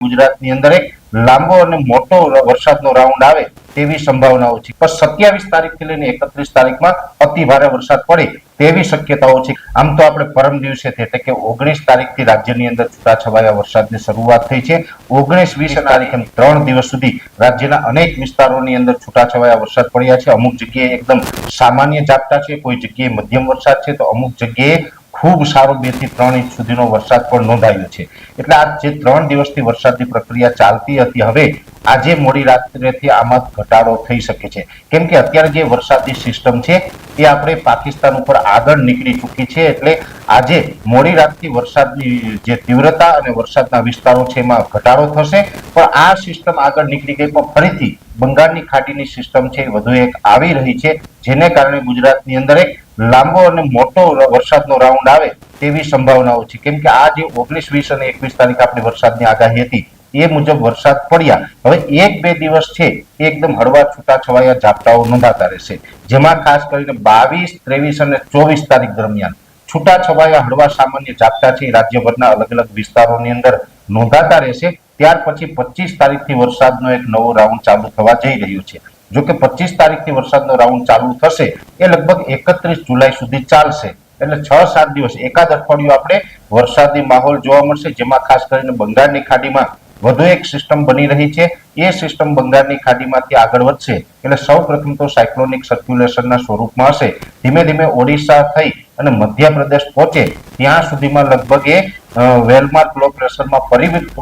ગુજરાતની અંદર એક લાંબો અને મોટો વરસાદનો રાઉન્ડ આવે તેવી સંભાવનાઓ છે. પણ સત્યાવીસ તારીખથી લઈને એકત્રીસ તારીખમાં અતિ ભારે વરસાદ પડે તેવી શક્યતાઓ છે. આમ તો આપણે પરમ દિવસે એટલે કે ઓગણીસ તારીખથી રાજ્યની અંદર છૂટાછવાયા વરસાદની શરૂઆત થઈ છે. ઓગણીસ, વીસ તારીખ એમ ત્રણ દિવસ સુધી રાજ્યના અનેક વિસ્તારોની અંદર છૂટાછવાયા વરસાદ પડ્યા છે. અમુક જગ્યાએ એકદમ સામાન્ય ઝાપટા છે. કોઈ જગ્યાએ મધ્યમ વરસાદ છે તો અમુક જગ્યાએ ખૂબ સારો બેથી ત્રણ ઇંચ સુધીનો વરસાદ પણ નોંધાયો છે. એટલે આ જે ત્રણ દિવસથી વરસાદની પ્રક્રિયા ચાલતી હતી, હવે આજે મોડી રાત્રેથી આમાં ઘટાડો થઈ શકે છે. કેમ કે અત્યારે જે વરસાદની સિસ્ટમ છે, એ આપણે પાકિસ્તાન ઉપર આગળ નીકળી ચૂકી છે, એટલે આજે મોડી રાતથી વરસાદની જે તીવ્રતા અને વરસાદના વિસ્તારો છે, એમાં ઘટાડો થશે. પણ આ સિસ્ટમ આગળ નીકળી ગઈ, પણ ફરીથી બંગાળની ખાડીની સિસ્ટમ છે, એ વધુ એક આવી રહી છે, જેને કારણે ગુજરાતની અંદર એક લાંબો અને મોટો વરસાદનો રાઉન્ડ આવે તેવી સંભાવનાઓ છે. કેમ કે આ જે ઓગણીસ, વીસ અને એકવીસ તારીખ આપણી વરસાદની આગાહી હતી, એ મુજબ વરસાદ પડ્યા. હવે એક, બે દિવસ છે એકદમ હળવા છૂટાછવાયા ઝાપટાઓ નોંધાતા રહેશે. જેમાં ખાસ કરીને બાવીસ, ત્રેવીસ અને ચોવીસ તારીખ દરમિયાન છૂટાછવાયા હળવા સામાન્ય ઝાપટા છે રાજ્યભરના અલગ અલગ વિસ્તારોની અંદર નોંધાતા રહેશે. ત્યાર પછી પચીસ તારીખથી વરસાદનો એક નવો રાઉન્ડ ચાલુ થવા જઈ રહ્યો છે. જો કે પચીસ તારીખથી વરસાદનો રાઉન્ડ ચાલુ થશે, એ લગભગ એકત્રીસ જુલાઈ સુધી ચાલશે. એટલે છ સાત દિવસ એકાદ અઠવાડિયું આપણે વરસાદી માહોલ જોવા મળશે, જેમાં ખાસ કરીને બંગાળની ખાડીમાં વધુ એક સિસ્ટમ બની રહી છે. એ સિસ્ટમ બંગાળની ખાડીમાંથી આગળ વધશે. એટલે સૌ પ્રથમ તો સાયક્લોનિક સર્ક્યુલેશનના સ્વરૂપમાં હશે. ધીમે ધીમે ઓડિશા થઈ અને મધ્યપ્રદેશ પહોંચે, ત્યાં સુધીમાં લગભગ એ વેલમાર્ક લો પ્રેશરમાં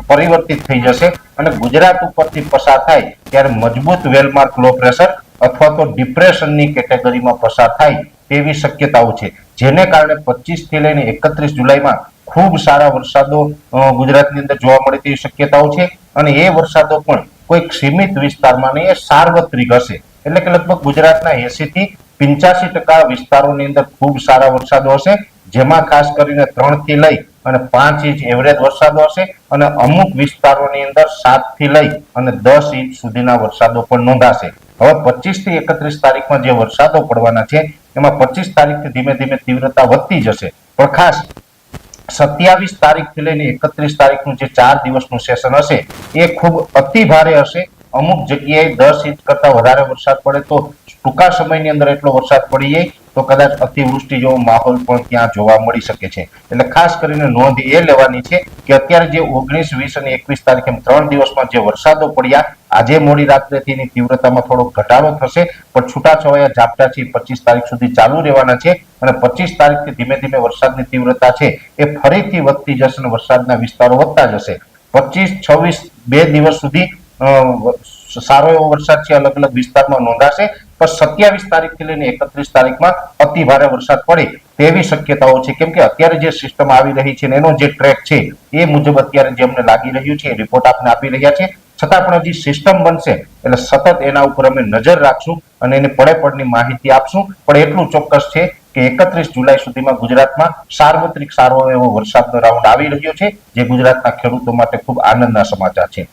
પરિવર્તિત થઈ જશે અને ગુજરાત ઉપરથી પસાર થાય ત્યારે મજબૂત વેલમાર્ક લો પ્રેશર અથવા તો ડિપ્રેશનની કેટેગરીમાં પસાર થાય તેવી શક્યતાઓ છે. જેને કારણે પચીસથી લઈને એકત્રીસ જુલાઈમાં ખૂબ સારા વરસાદો ગુજરાતની અંદર જોવા મળે તેવી શક્યતાઓ છે અને એ વરસાદો પણ કોઈક સીમિત વિસ્તારમાં નહીં, એ સાર્વત્રિક હશે. એટલે કે લગભગ ગુજરાતના એસી થી પિંચાસી ટકા વિસ્તારોની અંદર ખૂબ સારા વરસાદો હશે, જેમાં ખાસ કરીને ત્રણથી લઈ અને પાંચ ઇંચ એવરેજ વરસાદો હશે અને અમુક વિસ્તારોની અંદર સાતથી લઈ અને દસ ઇંચ સુધીના વરસાદો પણ નોંધાશે. હવે પચીસથી એકત્રીસ તારીખમાં જે વરસાદો પડવાના છે, એમાં પચીસ તારીખથી ધીમે ધીમે તીવ્રતા વધતી જશે. પણ ખાસ સત્યાવીસ તારીખથી લઈને એકત્રીસ તારીખનું જે ચાર દિવસનું સેશન હશે, એ ખૂબ અતિ ભારે હશે અમુક જગ્યાએ દસ ઇંચ કરતા વધારે વરસાદ પડે તો ટૂંકા સમયની અંદર એટલો વરસાદ પડી જાય તો કદાચ અતિવૃષ્ટિ જેવો માહોલ પણ ત્યાં જોવા મળી શકે છે. એટલે ખાસ કરીને નોંધ એ લેવાની છે કે અત્યારે જે ઓગણીસ, વીસ અને એકવીસ તારીખ ત્રણ દિવસમાં જે વરસાદો પડ્યા, આજે મોડી રાત્રેથી એની તીવ્રતામાં થોડો ઘટાડો થશે, પણ છૂટાછવાયા ઝાપટાથી પચીસ તારીખ સુધી ચાલુ રહેવાના છે અને પચીસ તારીખથી ધીમે ધીમે વરસાદની તીવ્રતા છે એ ફરીથી વધતી જશે અને વરસાદના વિસ્તારો વધતા જશે. પચીસ, છવ્વીસ બે દિવસ સુધી સારો એવો વરસાદ છે અલગ અલગ વિસ્તારમાં નોંધાશે. પણ સત્યાવીસ તારીખથી લઈને એકત્રીસ તારીખમાં અતિ ભારે વરસાદ પડે તેવી શક્યતાઓ છે. કેમ કે અત્યારે જે સિસ્ટમ આવી રહી છે એનો જે ટ્રેક છે, એ મુજબ અત્યારે જે અમને લાગી રહ્યું છે, એ રિપોર્ટ આપને આપી રહ્યા છે. છતાં પણ હજી સિસ્ટમ બનશે, એટલે સતત એના ઉપર અમે નજર રાખશું અને એને પડે પડની માહિતી આપશું. પણ એટલું ચોક્કસ છે કે એકત્રીસ જુલાઈ સુધીમાં ગુજરાતમાં સાર્વત્રિક સારો એવો વરસાદનો રાઉન્ડ આવી રહ્યો છે, જે ગુજરાતના ખેડૂતો માટે ખૂબ આનંદના સમાચાર છે.